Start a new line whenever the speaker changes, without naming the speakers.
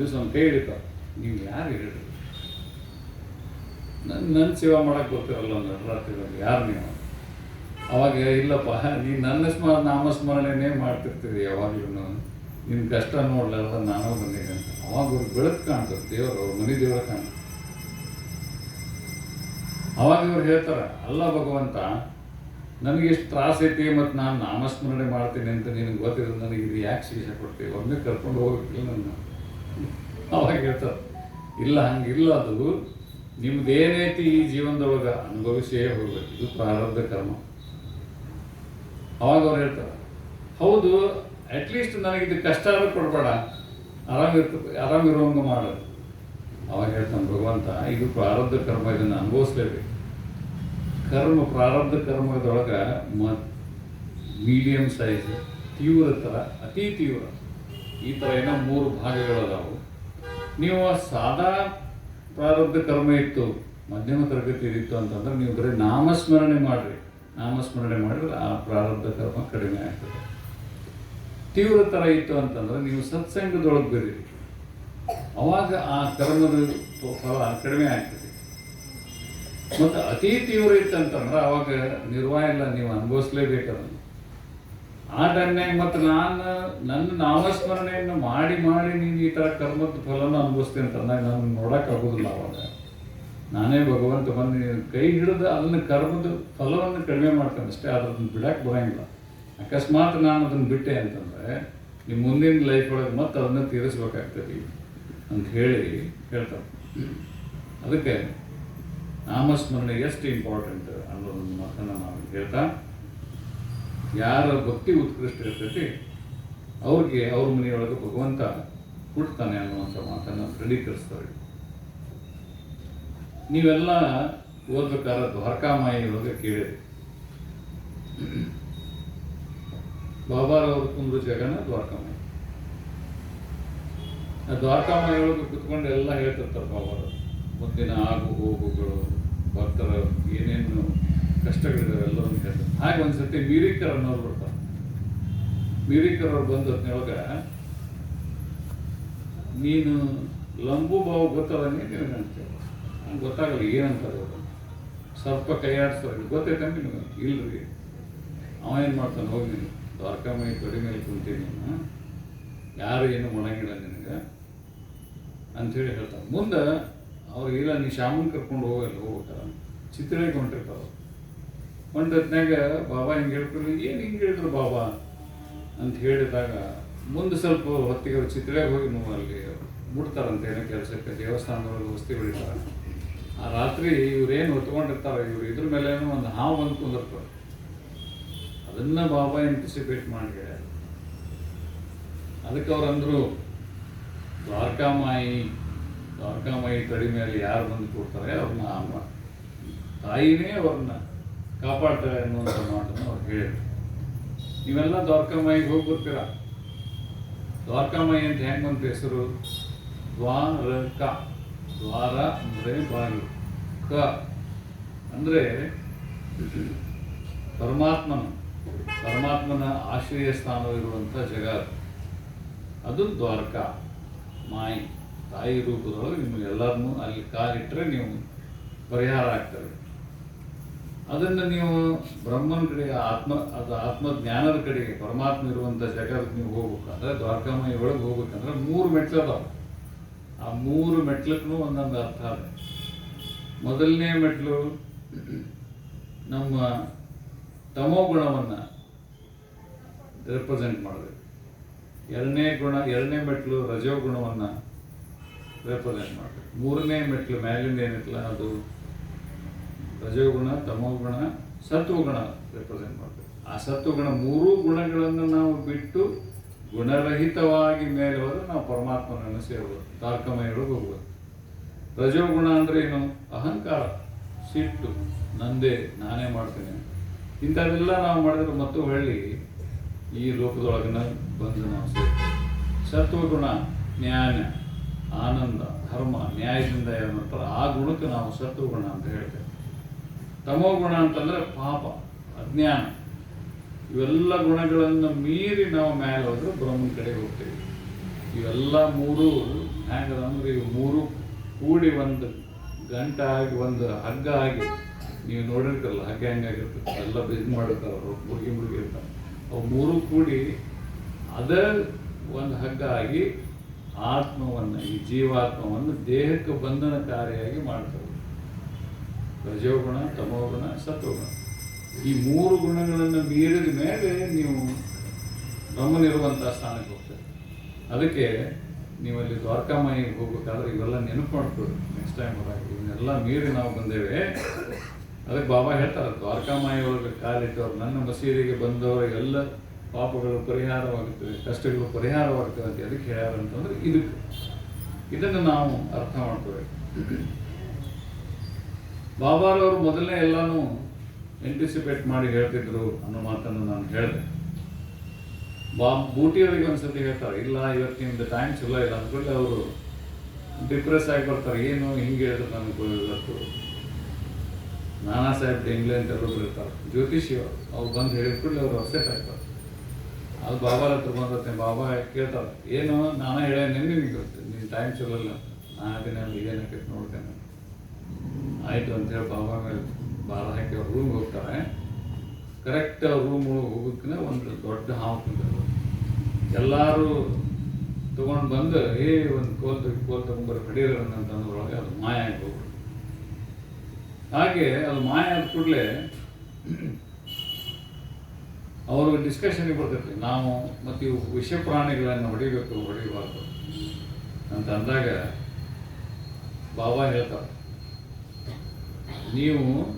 ದಿವಸ ಒಂದು ಕೈ ನೀವು ಯಾರು ನನ್ನ ನನ್ನ ಸೇವಾ ಮಾಡೋಕ್ಕೆ ಗೊತ್ತಿರಲ್ಲ ಒಂದು ಯಾರು ನೀವು? ಅವಾಗ ಇಲ್ಲಪ್ಪ, ನೀನು ನನ್ನ ಸ್ಮರಣ ನಾಮಸ್ಮರಣೆನೇ ಮಾಡ್ತಿರ್ತೀರಿ ಯಾವಾಗಲೂ ನಿನ್ನ ಕಷ್ಟ ನೋಡ್ಲಾರ್ದ ನಾನು ಬಂದಿದ್ದೆ ಅಂತ. ಅವಾಗ ಅವ್ರಿಗೆ ಬೆಳಕು ಕಾಣ್ತದೆ, ದೇವರು, ಅವ್ರ ಮನೆ ದೇವರ ಕಾಣ್ತಾರೆ ಅವಾಗ ಇವ್ರು ಹೇಳ್ತಾರೆ, ಅಲ್ಲ ಭಗವಂತ, ನನಗೆ ಎಷ್ಟು ತ್ರಾಸ ಐತಿ ಮತ್ತು ನಾನು ನಾಮಸ್ಮರಣೆ ಮಾಡ್ತೀನಿ ಅಂತ ನಿನಗೆ ಗೊತ್ತಿರೋದು ನನಗೆ ಇದು ಯಾಕೆ ಶಿಕ್ಷೆ ಕೊಡ್ತೀವಿ ಒಮ್ಮೆ ಕರ್ಕೊಂಡು ಹೋಗ್ಬೇಕಿಲ್ಲ ನನ್ನ. ಅವಾಗ ಹೇಳ್ತಾರೆ ಇಲ್ಲ, ಹಂಗಿಲ್ಲ ಅದು. ನಿಮ್ದು ಏನೈತಿ ಈ ಜೀವನದೊಳಗೆ ಅನುಭವಿಸೇ ಹೋಗ್ಬೇಕು. ಇದು ಪ್ರಾರಬ್ಧ ಕರ್ಮ. ಅವಾಗ ಅವ್ರು ಹೇಳ್ತಾರೆ, ಹೌದು ಅಟ್ಲೀಸ್ಟ್ ಇದು ಕಷ್ಟ ಆದ್ರೂ ಕೊಡಬೇಡ. ಆರಾಮಿರ್ತ ಆರಾಮಿರುವಂಗೆ ಮಾಡೋದು ಅವಾಗ ಹೇಳ್ತಾನೆ, ಭಗವಂತ, ಇದು ಪ್ರಾರಬ್ಧ ಕರ್ಮ, ಇದನ್ನು ಅನುಭವಿಸ್ಲೇಬೇಕು. ಕರ್ಮ, ಪ್ರಾರಬ್ಧ ಕರ್ಮದೊಳಗೆ ಮ ಮೀಡಿಯಮ್ ಸೈಜ್ ತೀವ್ರ ಥರ ಅತಿ ತೀವ್ರ. ಈ ಥರ ಏನೋ ಮೂರು ಭಾಗಗಳದಾವು. ನೀವು ಸಾದಾ ಪ್ರಾರಬ್ಧ ಕರ್ಮ ಇತ್ತು, ಮಧ್ಯಮ ತರಗತಿ ಇತ್ತು ಅಂತಂದ್ರೆ ನೀವು ಬರೀ ನಾಮಸ್ಮರಣೆ ಮಾಡಿರಿ. ನಾಮಸ್ಮರಣೆ ಮಾಡಿದ್ರೆ ಆ ಪ್ರಾರಬ್ಧ ಕರ್ಮ ಕಡಿಮೆ ಆಗ್ತದೆ. ತೀವ್ರ ಥರ ಇತ್ತು ಅಂತಂದ್ರೆ ನೀವು ಸತ್ಸಂಗದೊಳಗೆ ಬರೀರಿ. ಅವಾಗ ಆ ಕರ್ಮದ ಫಲ ಕಡಿಮೆ ಆಗ್ತದೆ. ಮತ್ತು ಅತಿ ತೀವ್ರ ಇತ್ತಂತಂದ್ರೆ ಅವಾಗ ನಿರ್ವಾಹ ಇಲ್ಲ ನೀವು ಅನುಭವಿಸ್ಲೇಬೇಕು ಅದನ್ನು ಆ ಟೈಮ್ನಾಗ ಮತ್ತೆ ನಾನು ನನ್ನ ನಾಮಸ್ಮರಣೆಯನ್ನು ಮಾಡಿ ಮಾಡಿ ನೀನು ಈ ಥರ ಕರ್ಮದ ಫಲನ ಅನುಭವಿಸ್ತೀನಿ ಅಂತಂದಾಗ ನಾನು ನೋಡೋಕ್ಕಾಗೋದಿಲ್ಲ ಅವಾಗ. ನಾನೇ ಭಗವಂತ ಬಂದು ಕೈ ಹಿಡಿದು ಅದನ್ನು ಕರ್ಮದ ಫಲವನ್ನು ಕಡಿಮೆ ಮಾಡ್ತೇನೆ ಅಷ್ಟೇ ಅದನ್ನು ಬಿಡಕ್ಕೆ ಬರೋಂಗಿಲ್ಲ. ಅಕಸ್ಮಾತ್ ನಾನು ಅದನ್ನು ಬಿಟ್ಟೆ ಅಂತಂದರೆ ನಿಮ್ಮ ಮುಂದಿನ ಲೈಫ್ ಒಳಗೆ ಮತ್ತೆ ಅದನ್ನು ತೀರಿಸ್ಬೇಕಾಗ್ತದೆ ಅಂತ ಹೇಳಿ ಹೇಳ್ತಾರೆ. ಅದಕ್ಕೆ ನಾಮಸ್ಮರಣೆ ಎಷ್ಟು ಇಂಪಾರ್ಟೆಂಟ್ ಅನ್ನೋದನ್ನು ಮಾತನ್ನು ನಾವು ಹೇಳ್ತಾ ಯಾರ ಭಕ್ತಿ ಉತ್ಕೃಷ್ಟ ಇರ್ತೈತಿ ಅವ್ರಿಗೆ ಅವ್ರ ಮನೆಯೊಳಗೆ ಭಗವಂತ ಹುಡ್ತಾನೆ ಅನ್ನುವಂಥ ಮಾತನ್ನು ದೃಢೀಕರಿಸ್ತಾರೆ. ನೀವೆಲ್ಲ ಓದ್ಬೇಕಾದ್ರೆ ದ್ವಾರಕಾಮಾಯಿ ಒಳಗೆ ಕೇಳಿರಿ ಬಾಬಾರವರು ತುಂಬಿದ ಜಗನ ದ್ವಾರಕಾಮಾಯಿ. ಆ ದ್ವಾರಕಾಮಾಯಿ ಒಳಗೆ ಕುತ್ಕೊಂಡು ಎಲ್ಲ ಹೇಳ್ತಿರ್ತಾರೆ ಬಾಬಾರವರು ಮುಂದಿನ ಆಗು ಹೋಗುಗಳು, ಭಕ್ತರ ಏನೇನು ಕಷ್ಟಗಳಿದಾವೆ ಹೇಳ್ತಾರೆ ಹಾಗೆ ಒಂದ್ಸತಿ ಮೀರಿಕರ್ ಅನ್ನೋರು ಬರ್ತಾರೆ. ಮೀರಿಕರ್ ಅವ್ರು ಬಂದ ಹೊತ್ತಿನೊಳಗ ನೀನು ಲಂಬು ಬಾವು ಗೊತ್ತದ ನಿನಗೆ ಅಂತೇಳಿ ಗೊತ್ತಾಗಲ್ಲ ಏನಂತಾರೆ ಅವರು. ಸ್ವಲ್ಪ ಕೈಯಾಡಿಸ್ತಾರೆ ಗೊತ್ತೈತೆ ನಿಮಗೆ? ಇಲ್ರಿ. ಅವ ಏನು ಮಾಡ್ತಾನೆ? ಹೋಗಿ ನೀನು. ದ್ವಾರಕಾಮಯಿ ತೊಡಿ ಮೇಲೆ ಕುಂತೀನಿ ಯಾರು ಏನು ಮಾಡಂಗಿಲ್ಲ ನಿನಗೆ. ಅಂಥೇಳಿ ಹೇಳ್ತಾರೆ ಮುಂದೆ ಅವ್ರಿಗೆ ಇಲ್ಲ, ನೀ ಶಾಮನ್ ಕರ್ಕೊಂಡು ಹೋಗಲ್ಲ ಹೋಗ್ಬೇಕಾರ ಚಿತ್ರಕ್ಕೆ ಹೊಂಟಿರ್ತಾವ ಹೊಂಟತ್ನಾಗ ಬಾಬಾ ಹಿಂಗೆ ಹೇಳ್ಕೊಂಡು ಏನು ಹಿಂಗೆ ಹೇಳಿದ್ರು ಬಾಬಾ? ಅಂತ ಹೇಳಿದಾಗ ಮುಂದೆ ಸ್ವಲ್ಪ ಹೊತ್ತಿಗೆ ಅವ್ರು ಚಿತ್ರಕ್ಕೆ ಹೋಗಿ ನೋವು ಅಲ್ಲಿ ಮುಡ್ತಾರಂತೆ ಏನೋ ಕೆಲಸಕ್ಕೆ ದೇವಸ್ಥಾನದೊಳಗೆ ವಸ್ತಿ ಹೊಡಿತಾರೆ ಆ ರಾತ್ರಿ ಇವ್ರೇನು ಹೊತ್ಕೊಂಡಿರ್ತಾರೆ, ಇವ್ರು ಇದ್ರ ಮೇಲೆ ಒಂದು ಹಾವು ಬಂದು ಕುಂದಿರ್ತಾರೆ ಅದನ್ನ ಬಾಬಾ ಎಂಟಿಸಿಪೇಟ್ ಮಾಡಿ ಅದಕ್ಕೆ ಅವ್ರು ಅಂದರು, ದ್ವಾರಕಾಮಾಯಿ ದ್ವಾರಕಾಮಾಯಿ ಕಡಿಮೆಯಲ್ಲಿ ಯಾರು ಬಂದು ಕೊಡ್ತಾರೆ ಅವ್ರನ್ನ ತಾಯಿನೇ ಅವ್ರನ್ನ ಕಾಪಾಡ್ತಾರೆ ಅನ್ನುವಂಥ ಮಾತನ್ನು ಅವ್ರು ಹೇಳಿದ್ರು. ನೀವೆಲ್ಲ ದ್ವಾರಕಾಮಾಯಿಗೆ ಹೋಗಿ ಬರ್ತೀರ ಅಂತ ಹೆಂಗೆ ಬಂತ ಹೆಸರು? ದ್ವಾರಕ. ದ್ವಾರ ಅಂದರೆ ಬಾಗಿಲು. ಕ ಅಂದರೆ ಪರಮಾತ್ಮನ ಪರಮಾತ್ಮನ ಆಶ್ರಯ ಸ್ಥಾನವಿರುವಂಥ ಜಗ ಅದು. ಅದು ದ್ವಾರಕ ಮಾಯಿ ತಾಯಿ ರೂಪದೊಳಗೆ ನಿಮಗೆಲ್ಲರನ್ನೂ ಅಲ್ಲಿ ಕಾಲಿಟ್ಟರೆ ನೀವು ಪರಿಹಾರ ಆಗ್ತದೆ. ಅದನ್ನು ನೀವು ಬ್ರಹ್ಮನ ಕಡೆಗೆ, ಆತ್ಮ, ಅದು ಆತ್ಮಜ್ಞಾನದ ಕಡೆಗೆ, ಪರಮಾತ್ಮ ಇರುವಂಥ ಜಗಕ್ಕೆ ನೀವು ಹೋಗ್ಬೇಕಂದ್ರೆ, ದ್ವಾರಕಾಮಯಿ ಒಳಗೆ ಹೋಗ್ಬೇಕಂದ್ರೆ ಮೂರು ಮೆಟ್ಲು ಅದಾವೆ. ಆ ಮೂರು ಮೆಟ್ಲಕ್ಕೂ ಒಂದೊಂದು ಅರ್ಥ ಅದ. ಮೊದಲನೇ ಮೆಟ್ಲು ನಮ್ಮ ತಮೋ ಗುಣವನ್ನು ರೆಪ್ರೆಸೆಂಟ್ ಮಾಡಬೇಕು. ಎರಡನೇ ಗುಣ, ಎರಡನೇ ಮೆಟ್ಲು ರಜೋ ಗುಣವನ್ನು ರೆಪ್ರೆಸೆಂಟ್ ಮಾಡಬೇಕು. ಮೂರನೇ ಮೆಟ್ಲು ಮ್ಯಾಲಿಂದ ಏನಿತ್ತಲ್ಲ ಅದು ರಜೋಗುಣ, ತಮೋಗುಣ, ಸತ್ವಗುಣ ರೆಪ್ರೆಸೆಂಟ್ ಮಾಡಬೇಕು. ಆ ಸತ್ವಗುಣ ಮೂರೂ ಗುಣಗಳನ್ನು ನಾವು ಬಿಟ್ಟು ಗುಣರಹಿತವಾಗಿ ಮೇಲೆ ಹೋದ್ರೆ ನಾವು ಪರಮಾತ್ಮನನ್ನು ಸೇರ್ಬೋದು, ತಾರ್ಕಮಯಗಳಿಗೆ ಹೋಗ್ಬೋದು. ರಜೋಗುಣ ಅಂದರೆ ಏನು? ಅಹಂಕಾರ, ಸಿಟ್ಟು, ನಂದೇ, ನಾನೇ ಮಾಡ್ತೇನೆ. ಇಂಥವೆಲ್ಲ ನಾವು ಮಾಡಿದ್ರೆ ಮತ್ತು ಹೊಳ್ಳಿ ಈ ಲೋಕದೊಳಗಿನ ಬಂದು ನಾವು ಸೇರ್ತೀವಿ. ಸತ್ವಗುಣ ಜ್ಞಾನ ಆನಂದ, ಧರ್ಮ, ನ್ಯಾಯದಿಂದ ಏನಂತಾರೆ, ಆ ಗುಣಕ್ಕೆ ನಾವು ಸತ್ವಗುಣ ಅಂತ ಹೇಳ್ತೇವೆ. ತಮೋ ಗುಣ ಅಂತಂದ್ರೆ ಪಾಪ, ಅಜ್ಞಾನ. ಇವೆಲ್ಲ ಗುಣಗಳನ್ನು ಮೀರಿ ನಾವು ಮೇಲೆ ಹೋದ್ರೆ ಬ್ರಹ್ಮನ ಕಡೆ ಹೋಗ್ತೇವೆ. ಇವೆಲ್ಲ ಮೂರು ಹೆಂಗದ ಅಂದ್ರೆ ಇವು ಮೂರು ಕೂಡಿ ಒಂದು ಗಂಟ ಆಗಿ, ಒಂದು ಹಗ್ಗ ಆಗಿ, ನೀವು ನೋಡಿರ್ಕಲ್ಲ ಹಗ್ಗ ಹೆಂಗಾಗಿರ್ತದೆ? ಎಲ್ಲ ಬಿಸ್ ಮಾಡಿರ್ತಾರೆ ಅವರು, ಮುರುಗಿ ಇರ್ತಾರೆ ಅವು ಮೂರು ಕೂಡಿ ಅದ ಒಂದು ಹಗ್ಗ ಆಗಿ ಆತ್ಮವನ್ನು, ಈ ಜೀವಾತ್ಮವನ್ನು ದೇಹಕ್ಕೆ ಬಂಧನಕಾರಿಯಾಗಿ ಮಾಡ್ತಾರೆ ರಜೋಗುಣ, ತಮೋಗುಣ, ಸತ್ವಗುಣ. ಈ ಮೂರು ಗುಣಗಳನ್ನು ಮೀರಿದ ಮೇಲೆ ನೀವು ಗಮನಿರುವಂಥ ಸ್ಥಾನಕ್ಕೆ ಹೋಗ್ತದೆ ಅದಕ್ಕೆ ನೀವು ಅಲ್ಲಿ ದ್ವಾರಕಾಮಾಯಿಗೆ ಹೋಗ್ಬೇಕಾದ್ರೆ ಇವೆಲ್ಲ ನೆನಪು ಮಾಡ್ಕೊಳ್ಳಿ ನೆಕ್ಸ್ಟ್ ಟೈಮ್ ಹೋದಾಗ ಇವನ್ನೆಲ್ಲ ಮೀರಿ ನಾವು ಬಂದೇವೆ. ಅದಕ್ಕೆ ಬಾಬಾ ಹೇಳ್ತಾರೆ, ದ್ವಾರಕಾಮಾಯಿ ಒಳಗೆ ಕಾಲಿಟ್ಟವ್ರು ನನ್ನ ಮಸೀದಿಗೆ ಬಂದವರಿಗೆಲ್ಲ ಪಾಪಗಳು ಪರಿಹಾರವಾಗುತ್ತವೆ, ಕಷ್ಟಗಳು ಪರಿಹಾರವಾಗ್ತವೆ ಅಂತ ಅದಕ್ಕೆ ಹೇಳ್ಯಾರ ಅಂತಂದರೆ ಇದಕ್ಕೆ. ಇದನ್ನು ನಾವು ಅರ್ಥ ಮಾಡ್ಕೋಬೇಕು. ಬಾಬಾರವರು ಮೊದಲನೇ ಎಲ್ಲಾನು ಎಂಟಿಸಿಪೇಟ್ ಮಾಡಿ ಹೇಳ್ತಿದ್ರು ಅನ್ನೋ ಮಾತನ್ನು ನಾನು ಹೇಳಿದೆ. ಬಾ ಬೂಟಿಯವರಿಗೆ ಒಂದ್ಸತಿ ಹೇಳ್ತಾರೆ, ಇಲ್ಲ ಇವತ್ತಿನ ಟೈಮ್ ಚಲೋ ಇಲ್ಲ. ಅಂದ್ಕೊಳ್ಳಿ ಅವರು ಡಿಪ್ರೆಸ್ ಆಗಿ ಬರ್ತಾರೆ, ಏನು, ಹಿಂಗೆ ಹೇಳಿದ್ರು ನನಗೆ ಇವತ್ತು ನಾನಾ ಸಾಹೇಬ್ ಇಂಗ್ಲೆಂಡ್ ಅಂತ ಒಬ್ಬರು ಇರ್ತಾರೆ. ಜ್ಯೋತಿಷಿ ಅವರು, ಅವ್ರು ಬಂದು ಹೇಳಿದ ಅವ್ರು ಅಪ್ಸೆಟ್ ಆಗ್ತಾರೆ. ಅದು ಬಾಬಾರ ಹತ್ರ ಬಂದತ್ತೆ ಬಾಬಾ, ಕೇಳ್ತಾರೆ. ಏನು, ನಾನೇ ಹೇಳೇ ನಿನ್ನೆ ಗೊತ್ತೆ ನಿನ್ನ ಟೈಮ್ ಚಲೋ ಇಲ್ಲ. ನಾ ದಿನ ಏನಕ್ಕೆ ನೋಡ್ತೇನೆ ಆಯಿತು ಅಂತೇಳಿ ಬಾಬಾ ಮೇಲೆ ಭಾರ ಹಾಕಿ ಅವ್ರ ರೂಮ್ಗೆ ಹೋಗ್ತಾರೆ. ಕರೆಕ್ಟ್ ಅವ್ರ ರೂಮ್ ಹೋಗೋಕ್ಕಿಂತ ಒಂದು ದೊಡ್ಡ ಹಾವು ಕುಂತಿದ್ರು ಎಲ್ಲರೂ ತೊಗೊಂಡು ಬಂದು, ಏ, ಒಂದು ಕೋಲ್ ತೆಗಿ, ಕೋಲ್ ಹೊಡೀರಿ ಅಂತಂದ್ರೊಳಗೆ ಅದು ಮಾಯ ಆಗಿ ಹೋಗ್ಬಿಟ್ಟು ಹಾಗೆ ಅದು ಮಾಯ ಆದ ಕೂಡಲೇ ಅವರು ಡಿಸ್ಕಷನ್ಗೆ ಬರ್ತೈತಿ ನಾವು ಮತ್ತು ಇವು ವಿಷ ಪ್ರಾಣಿಗಳನ್ನು ಹೊಡಿಬೇಕು, ಹೊಡಿಬಾರ್ದು. ಅಂತ ಅಂದಾಗ ಬಾಬಾ ಹೇಳ್ತಾರೆ. ನೀವು